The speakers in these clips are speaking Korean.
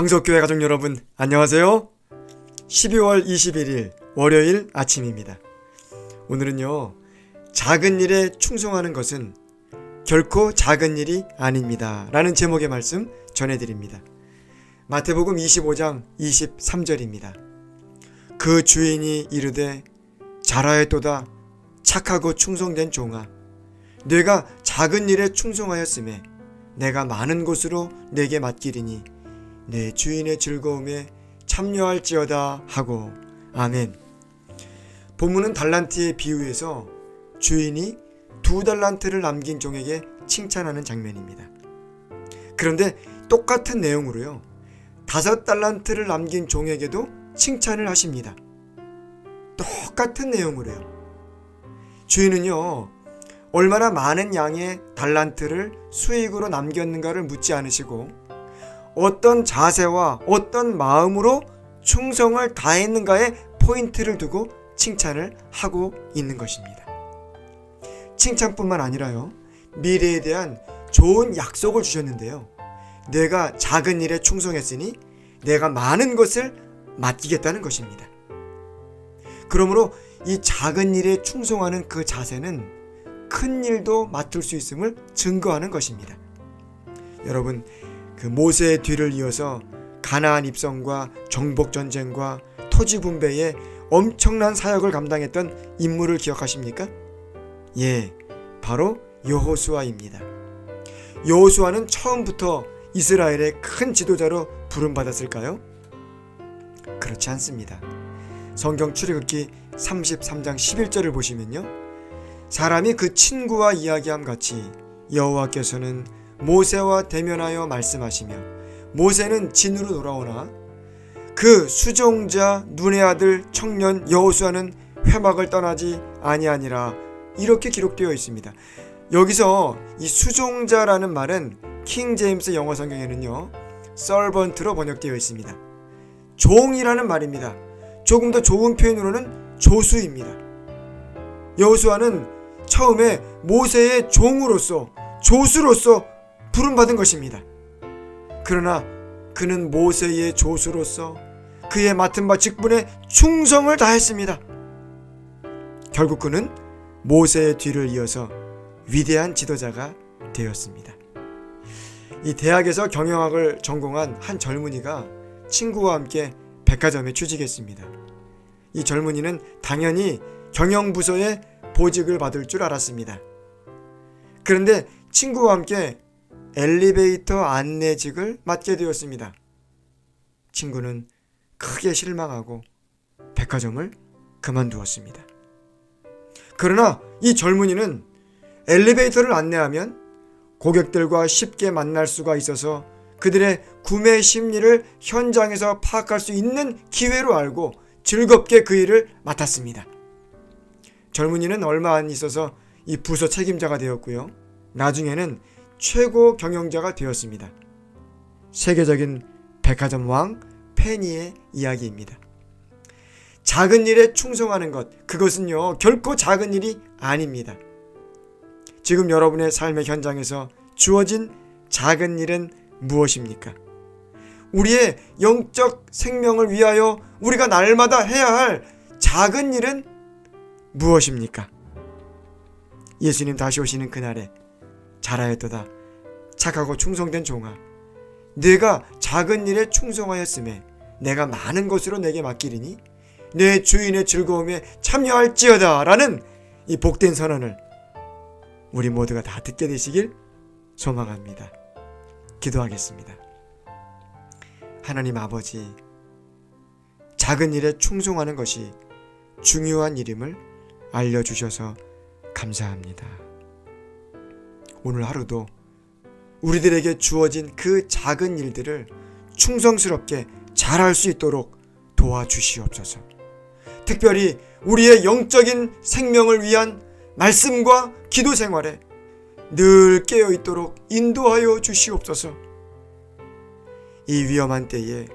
강석교회 가족 여러분, 안녕하세요. 12월 21일 월요일 아침입니다. 오늘은요, 작은 일에 충성하는 것은 결코 작은 일이 아닙니다. 라는 제목의 말씀 전해드립니다. 마태복음 25장 23절입니다. 그 주인이 이르되 잘하였도다 착하고 충성된 종아 내가 작은 일에 충성하였음에 내가 많은 곳으로 내게 맡기리니 내 주인의 즐거움에 참여할지어다 하고 아멘. 본문은 달란트의 비유에서 주인이 두 달란트를 남긴 종에게 칭찬하는 장면입니다. 그런데 똑같은 내용으로요. 다섯 달란트를 남긴 종에게도 칭찬을 하십니다. 똑같은 내용으로요. 주인은요. 얼마나 많은 양의 달란트를 수익으로 남겼는가를 묻지 않으시고 어떤 자세와 어떤 마음으로 충성을 다했는가에 포인트를 두고 칭찬을 하고 있는 것입니다. 칭찬뿐만 아니라요. 미래에 대한 좋은 약속을 주셨는데요. 내가 작은 일에 충성했으니 내가 많은 것을 맡기겠다는 것입니다. 그러므로 이 작은 일에 충성하는 그 자세는 큰 일도 맡을 수 있음을 증거하는 것입니다. 여러분, 그 모세의 뒤를 이어서 가나안 입성과 정복 전쟁과 토지 분배에 엄청난 사역을 감당했던 인물을 기억하십니까? 예, 바로 여호수아입니다. 여호수아는 처음부터 이스라엘의 큰 지도자로 부름받았을까요? 그렇지 않습니다. 성경 출애굽기 33장 11절을 보시면요. 사람이 그 친구와 이야기함 같이 여호와께서는 모세와 대면하여 말씀하시며 모세는 진으로 돌아오나 그 수종자 눈의 아들 청년 여호수아는 회막을 떠나지 아니하니라 이렇게 기록되어 있습니다. 여기서 이 수종자라는 말은 킹 제임스 영어 성경에는요. servant로 번역되어 있습니다. 종이라는 말입니다. 조금 더 좋은 표현으로는 조수입니다. 여호수아는 처음에 모세의 종으로서 조수로서 부름받은 것입니다. 그러나 그는 모세의 조수로서 그의 맡은 바 직분에 충성을 다했습니다. 결국 그는 모세의 뒤를 이어서 위대한 지도자가 되었습니다. 이 대학에서 경영학을 전공한 한 젊은이가 친구와 함께 백화점에 취직했습니다. 이 젊은이는 당연히 경영부서의 보직을 받을 줄 알았습니다. 그런데 친구와 함께 엘리베이터 안내직을 맡게 되었습니다. 친구는 크게 실망하고 백화점을 그만두었습니다. 그러나 이 젊은이는 엘리베이터를 안내하면 고객들과 쉽게 만날 수가 있어서 그들의 구매 심리를 현장에서 파악할 수 있는 기회로 알고 즐겁게 그 일을 맡았습니다. 젊은이는 얼마 안 있어서 이 부서 책임자가 되었고요. 나중에는 최고 경영자가 되었습니다. 세계적인 백화점 왕 페니의 이야기입니다. 작은 일에 충성하는 것, 그것은요, 결코 작은 일이 아닙니다. 지금 여러분의 삶의 현장에서 주어진 작은 일은 무엇입니까? 우리의 영적 생명을 위하여 우리가 날마다 해야 할 작은 일은 무엇입니까? 예수님 다시 오시는 그날에 잘하였도다 착하고 충성된 종아 내가 작은 일에 충성하였음에 내가 많은 것으로 내게 맡기리니 내 주인의 즐거움에 참여할지어다 라는 이 복된 선언을 우리 모두가 다 듣게 되시길 소망합니다. 기도하겠습니다. 하나님 아버지, 작은 일에 충성하는 것이 중요한 일임을 알려주셔서 감사합니다. 오늘 하루도 우리들에게 주어진 그 작은 일들을 충성스럽게 잘할 수 있도록 도와주시옵소서. 특별히 우리의 영적인 생명을 위한 말씀과 기도 생활에 늘 깨어 있도록 인도하여 주시옵소서. 이 위험한 때에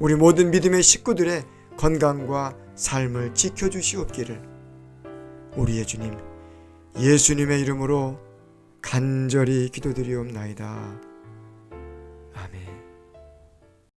우리 모든 믿음의 식구들의 건강과 삶을 지켜 주시옵기를 우리의 주님 예수님의 이름으로 간절히 기도드리옵나이다.